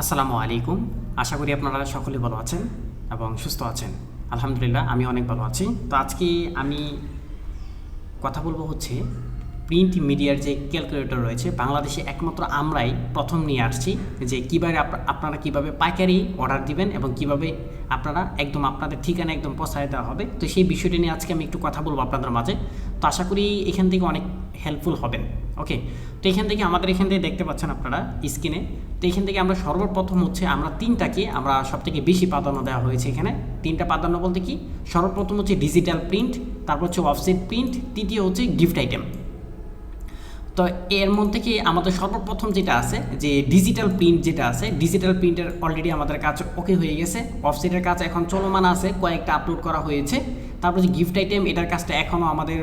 আসসালামু আলাইকুম। আশা করি আপনারা সকলে ভালো আছেন এবং সুস্থ আছেন। আলহামদুলিল্লাহ, আমি অনেক ভালো আছি। তো আজকে আমি কথা বলব হচ্ছে প্রিন্ট মিডিয়ার যে ক্যালকুলেটর রয়েছে, বাংলাদেশে একমাত্র আমরাই প্রথম নিয়ে আসছি যে কীভাবে আপনারা কীভাবে পাইকারি অর্ডার দিবেন এবং কীভাবে আপনারা একদম আপনাদের ঠিকানা একদম পৌঁছায় দেওয়া হবে। তো সেই বিষয়টি নিয়ে আজকে আমি একটু কথা বলব আপনাদের মাঝে। তো আশা করি এখান থেকে অনেক হেল্পফুল হবেন। ওকে তো এখান থেকে আমাদের এখান থেকে দেখতে পাচ্ছেন আপনারা স্ক্রিনে তো এখান থেকে আমরা সর্বপ্রথম হচ্ছে আমরা তিনটাকে আমরা সব থেকে বেশি প্রাধান্য দেওয়া হয়েছে এখানে। তিনটা প্রাধান্য বলতে কি? সর্বপ্রথম হচ্ছে ডিজিটাল প্রিন্ট তারপর হচ্ছে অফসেট প্রিন্ট তৃতীয় হচ্ছে গিফট আইটেম তো এর মধ্যে কি আমাদের সর্বপ্রথম যেটা আছে, যে ডিজিটাল প্রিন্ট যেটা আছে ডিজিটাল প্রিন্টের অলরেডি আমাদের কাজ ওকে হয়ে গেছে। অফসেটের কাজ এখন চলমান আছে, কয়েকটা আপলোড করা হয়েছে। তারপর যে গিফট আইটেম এটার কাজটা এখনও আমাদের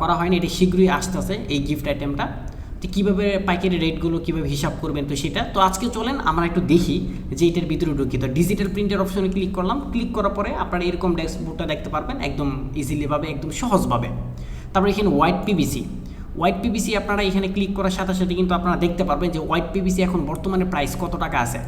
করা হয়নি, এটা শীঘ্রই আসতেছে এই গিফট আইটেমটা তো কীভাবে পাইকারি রেটগুলো কীভাবে হিসাব করবেন তো সেটা? তো আজকে চলেন, আমরা একটু দেখি যে এটার ভিতরে ঢুকি। তো ডিজিটাল প্রিন্টের অপশনে ক্লিক করলাম। ক্লিক করার পরে আপনারা এরকম ড্যাশবোর্ডটা দেখতে পারবেন, একদম ইজিলিভাবে একদম সহজভাবে। তারপরে এখানে হোয়াইট পিবিসি হোয়াইট পিবিসি আপনারা এখানে ক্লিক করার সাথে সাথে কিন্তু আপনারা দেখতে পারবেন যে হোয়াইট পিবিসি এখন বর্তমানে প্রাইস কত টাকা আছে।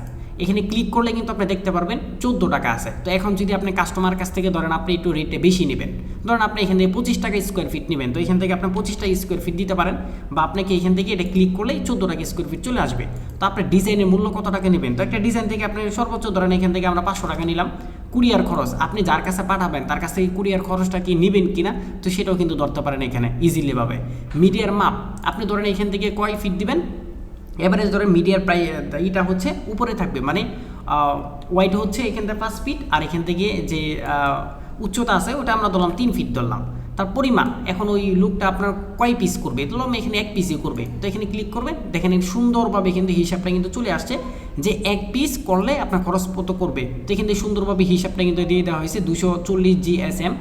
এখানে ক্লিক করলে কিন্তু আপনি দেখতে পারবেন চোদ্দ টাকা আছে। তো এখন যদি আপনি কাস্টমার কাছ থেকে ধরেন আপনি একটু রেটে বেশি নেবেন, ধরেন আপনি এখান থেকে পঁচিশ টাকা স্কোয়ার ফিট নেবেন, তো এখান থেকে আপনি পঁচিশ টাকা স্কোয়ার ফিট দিতে পারেন বা আপনাকে এখান থেকে এটা ক্লিক করলেই চোদ্দ টাকা স্কোয়ার ফিট চলে আসবে। তো আপনার ডিজাইনের মূল্য কত টাকা নেবেন? তো একটা ডিজাইন থেকে আপনি সর্বোচ্চ ধরেন এখান থেকে আমরা পাঁচশো টাকা নিলাম কুরিয়ার খরচ। আপনি যার কাছে পাঠাবেন, তার কাছ থেকে কুরিয়ার খরচটা কি নেবেন কিনা, তো সেটাও কিন্তু ধরতে পারেন এখানে ইজিলিভাবে মিডিয়ার মাপ আপনি ধরেন এখান থেকে কয় ফিট দিবেন? এভারেজ ধরেন মিডিয়ার প্রায় ইটা হচ্ছে উপরে থাকবে। মানে ওয়াইড হচ্ছে এখান থেকে পাঁচ ফিট আর এখান থেকে যে উচ্চতা আছে, ওটা আমরা ধরলাম তিন ফিট ধরলাম। তার পরিমাণ, এখন ওই লুকটা আপনার কয় পিস করবে? ধরলাম এখানে এক পিসই করবে। তো এখানে ক্লিক করবে, দেখেন সুন্দরভাবে কিন্তু হিসাবটা কিন্তু চলে আসছে যে এক পিস করলে আপনার খরচ কত করবে। তো এখান সুন্দরভাবে হিসাবটা কিন্তু দিয়ে দেওয়া হয়েছে দুশো চল্লিশ জি এস এম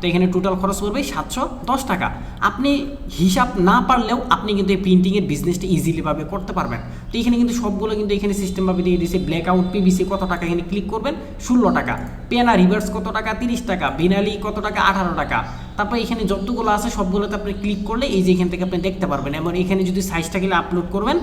তো এখানে টোটাল খরচ করবে সাতশো দশ টাকা। আপনি হিসাব না পারলেও আপনি কিন্তু এই প্রিন্টিংয়ের বিজনেসটা ইজিলিভাবে করতে পারবেন। তো এখানে কিন্তু সবগুলো কিন্তু এখানে সিস্টেমভাবে দিয়ে দিয়েছে ব্ল্যাক আউট পিবিসি কত টাকা এখানে ক্লিক করবেন? ষোলো টাকা। পেনা রিভার্স কত টাকা? তিরিশ টাকা। বিনালি কত টাকা? আঠারো টাকা। তারপর এখানে যতগুলো আছে সবগুলোতে আপনি ক্লিক করলে এই যে এখান থেকে আপনি দেখতে পারবেন। এবং এখানে যদি সাইজটা গেলে আপলোড করবেন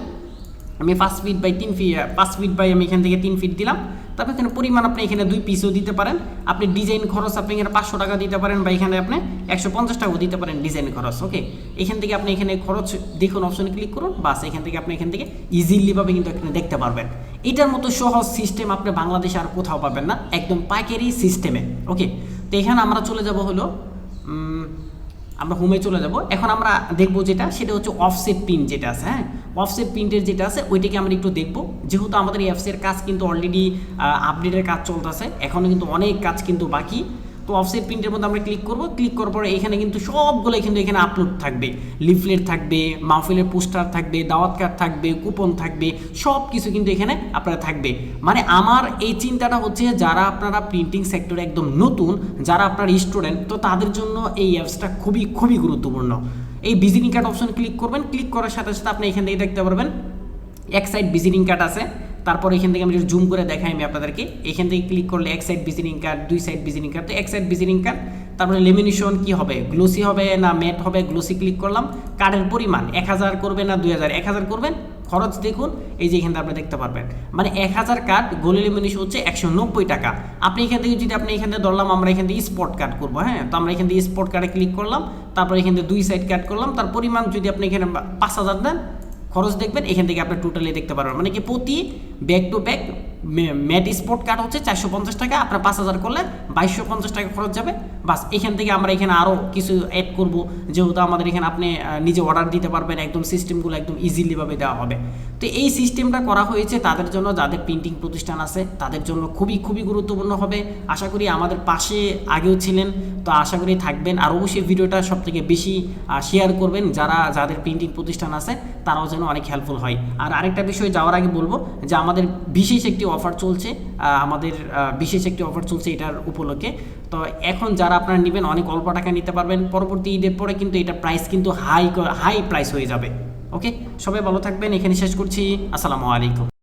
আমি পাঁচ ফিট বাই তিন ফিট পাঁচ ফিট বাই আমি এখান থেকে তিন ফিট দিলাম। তারপর এখানে পরিমাণ আপনি এখানে দুই পিসও দিতে পারেন। আপনি ডিজাইন খরচ আপনি এখানে পাঁচশো টাকা দিতে পারেন বা এখানে আপনি একশো পঞ্চাশ টাকাও দিতে পারেন ডিজাইন খরচ ওকে এখান থেকে আপনি এখানে খরচ দেখুন অপশনে ক্লিক করুন, বাস, এখান থেকে আপনি এখান থেকে ইজিলিভাবে কিন্তু এখানে দেখতে পারবেন। এটার মতো সহজ সিস্টেম আপনি বাংলাদেশে আর কোথাও পাবেন না, একদম পাইকারি সিস্টেমে ওকে তো এখানে আমরা চলে যাব হলো আমরা হোমে চলে যাব। এখন আমরা দেখব যেটা, সেটা হচ্ছে অফসেট প্রিন্ট যেটা আছে হ্যাঁ? অফসেট প্রিন্টের যেটা আছে, ওইটাকে আমরা একটু দেখব। যেহেতু আমাদের এই অ্যাপসের কাজ কিন্তু অলরেডি আপডেটের কাজ চলতেছে এখনও কিন্তু অনেক কাজ কিন্তু বাকি। তো অফসেট প্রিন্টের মধ্যে আমরা ক্লিক করব। ক্লিক করার পরে এখানে কিন্তু সবগুলো কিন্তু এখানে আপলোড থাকবে। লিফলেট থাকবে, মাহফিলের পোস্টার থাকবে দাওয়াত কার্ড থাকবে কুপন থাকবে সব কিছু কিন্তু এখানে আপনারা থাকবে। মানে আমার এই চিন্তাটা হচ্ছে যারা আপনারা প্রিন্টিং সেক্টরে একদম নতুন, যারা আপনার স্টুডেন্ট তো তাদের জন্য এই অ্যাপসটা খুবই খুবই গুরুত্বপূর্ণ। এই ভিজিটিং কার্ড অপশন ক্লিক করবেন। ক্লিক করার সাথে সাথে আপনি এখান থেকে দেখতে পারবেন। এক সাইড ভিজিটিং কার্ড আছে। তারপর এখান থেকে আমি যদি জুম করে দেখাই আমি আপনাদেরকে। এখান থেকে ক্লিক করলে এক সাইড ভিজিটিং কার্ড দুই সাইড ভিজিটিং কার্ড তো এক সাইড ভিজিটিং কার্ড তারপরে লেমিনেশন কি হবে? গ্লোসি হবে না ম্যাট হবে? গ্লোসি ক্লিক করলাম। কার্ডের পরিমাণ এক হাজার করবে না দুই হাজার? এক হাজার করবেন? খরচ দেখুন, এই যে এখানে আপনি দেখতে পারবেন। মানে এক হাজার কার্ড গোল লেমিনেশন হচ্ছে একশো নব্বই টাকা। আপনি এখান থেকে যদি আপনি এখান থেকে ধরলাম, আমরা এখান থেকে স্পট কার্ড করব হ্যাঁ? তো আমরা এখান থেকে স্পট কার্ডে ক্লিক করলাম। তারপর এখান থেকে দুই সাইড কার্ড করলাম। তার পরিমাণ যদি আপনি এখানে পাঁচ হাজার দেন খরচ দেখবেন, এখান থেকে আপনি টোটালি দেখতে পারবেন। মানে কি প্রতি back to back mat sport card হচ্ছে চারশো পঞ্চাশ টাকা, আপনার পাঁচ হাজার করলে বাইশশো পঞ্চাশ টাকা খরচ যাবে। বাস, এখান থেকে আমরা এখানে আরও কিছু অ্যাড করব। যেহেতু আমাদের এখানে আপনি নিজে অর্ডার দিতে পারবেন, একদম সিস্টেমগুলো একদম ইজিলিভাবে দেওয়া হবে। তো এই সিস্টেমটা করা হয়েছে তাদের জন্য, যাদের প্রিন্টিং প্রতিষ্ঠান আছে, তাদের জন্য খুবই খুবই গুরুত্বপূর্ণ হবে। আশা করি আমাদের পাশে আগেও ছিলেন, তো আশা করি থাকবেন। আর অবশ্যই ভিডিওটা সব থেকে বেশি শেয়ার করবেন। যারা, যাদের প্রিন্টিং প্রতিষ্ঠান আছে, তারাও যেন অনেক হেল্পফুল হয়। আর আরেকটা বিষয় যাওয়ার আগে বলব যে, আমাদের বিশেষ একটি অফার চলছে আমাদের বিশেষ একটি অফার চলছে এটার উপলক্ষে। তো এখন যারা আপনারা নেবেন, অনেক অল্প টাকা নিতে পারবেন। পরবর্তী ঈদের পরে কিন্তু এটা প্রাইস কিন্তু হাই হাই প্রাইস হয়ে যাবে। ওকে সবাই ভালো থাকবেন। এখানে শেষ করছি। আসসালামু আলাইকুম।